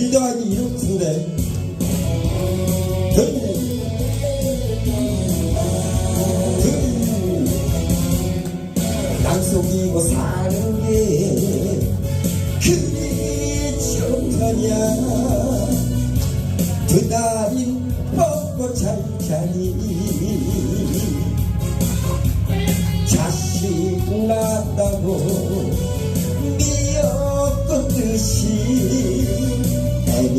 일 더하기 일은 구래 둘, 둘, 땅속이고 사는 게 그리 좋더냐 두 다리 뻗고 잘자니. 자식 낳았다고 미역꽃 듯이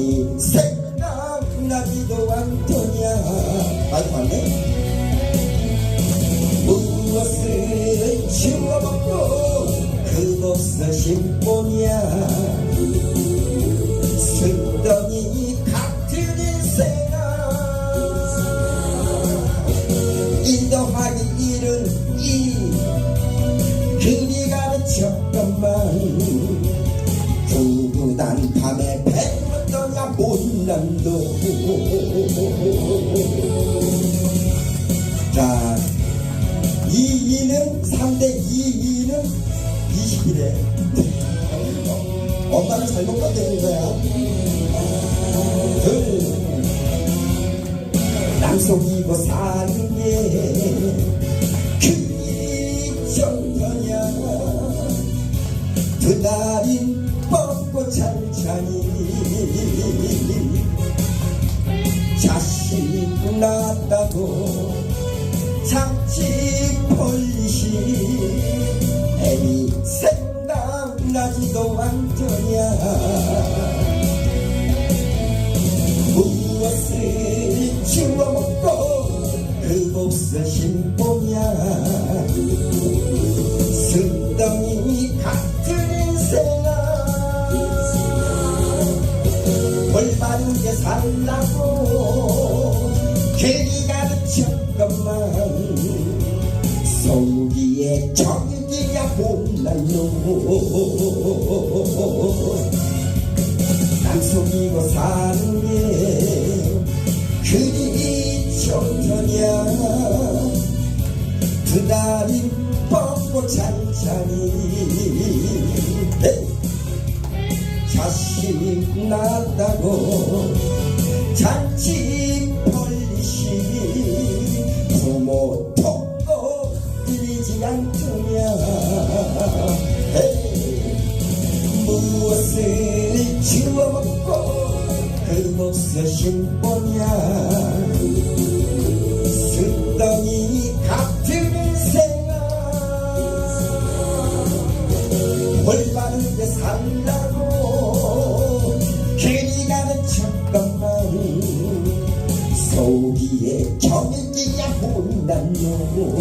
애니 생각나기도 않더냐. 아이고 맞네? 무엇을 주워먹고 그곳을 보냐. 슬덩이 같은 인생아. 일 더하기 난 놈자 이이는 3대 2이는 20이래 엄마는 잘못 건드린 거야. 둘. 남속이고 사는 게 그리 정도냐 두 다리 뻗고 잘자니 낳았다고 잡지 폴리시. 애니 생각나지도 않더냐. 무엇을 주워먹고 그곳을 신보냐. 슬덩이 같은 인생아. 올바른 게 살라고 괜히 가르쳤건만 속이에 정기야 못난 놈 남속이고 사는 게 그리 좋더냐 두 다리 뻗고 잘자니 자식 낳았다고 잔치 그곳을 신보냐 슬덩이 같은 올바른 데 살라고 괜히 가르쳤건만 속이에 정이야 못난 놈